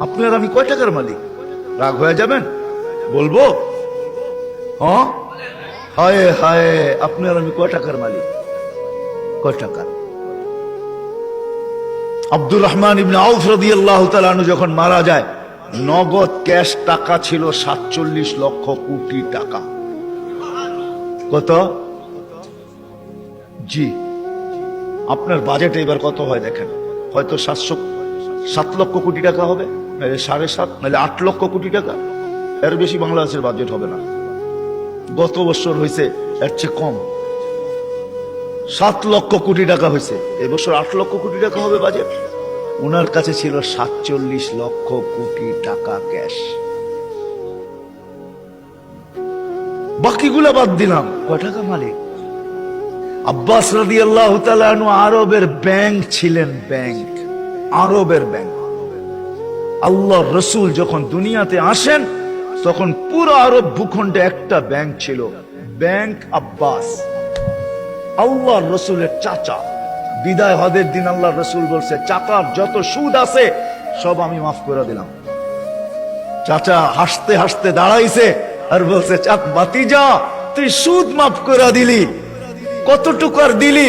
আপনার আমি কয় টাকার মালিক? রাগ হয়ে যাবেন? বলব? হ্যাঁ হায়, আপনার আমি কয় টাকার মালিক? কয় টাকা? আব্দুর রহমান ইবনে আউফ রাদিয়াল্লাহু তাআলা যখন মারা যায়, নগদ ক্যাশ টাকা ছিল সাতচল্লিশ লক্ষ কোটি টাকা। কত? জি। আপনার বাজেট এবার কত হয় দেখেন? হয়তো সাতশো সাত লক্ষ কোটি টাকা হবে, নাহলে সাড়ে সাত, নাহলে আট লক্ষ কোটি টাকা। এর বেশি বাংলাদেশের বাজেট হবে না। গত বছর হয়েছে, এর চেয়ে কম। সাত লক্ষ কোটি টাকা হয়েছে। এবছর আট লক্ষ কোটি টাকা হবে বাজেট ওনার কাছে ছিল সাতচল্লিশ লক্ষ কোটি টাকা ক্যাশ বাকিগুলো বাদ দিলাম। কয় টাকা মালিক? আব্বাস রাদি আল্লাহ আরবের ব্যাংক ছিলেন ব্যাংক আরবের ব্যাংক আল্লাহ রসুল যখন দুনিয়াতে আসেন, তখন পুরো আরব ভূখণ্ডে একটা ব্যাংক ছিল ব্যাংক আব্বাস। আল্লাহ রসুলের চাচা। বিদায় হদের দিন আল্লাহ রসুল বলছে, চাচার যত সুদ আছে, সব আমি মাফ করে দিলাম। চাচা হাসতে হাসতে দাঁড়াইছে আর বলছে চাক বাতি যা তুই সুদ মাফ করে দিলি। কতটুকু আর দিলি?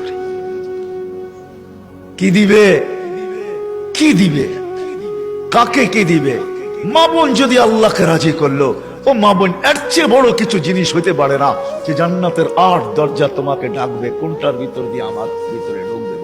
কি দিবে? কি দিবে? কাকে কি দিবে? মা বোন যদি আল্লাহকে রাজি করল, ও মা বোন, এর চেয়ে বড় কিছু জিনিস হইতে পারে না যে জান্নাতের আট দরজা তোমাকে ডাকবে, কোনটার ভিতর দিয়ে আমার ভিতরে ঢুকবে?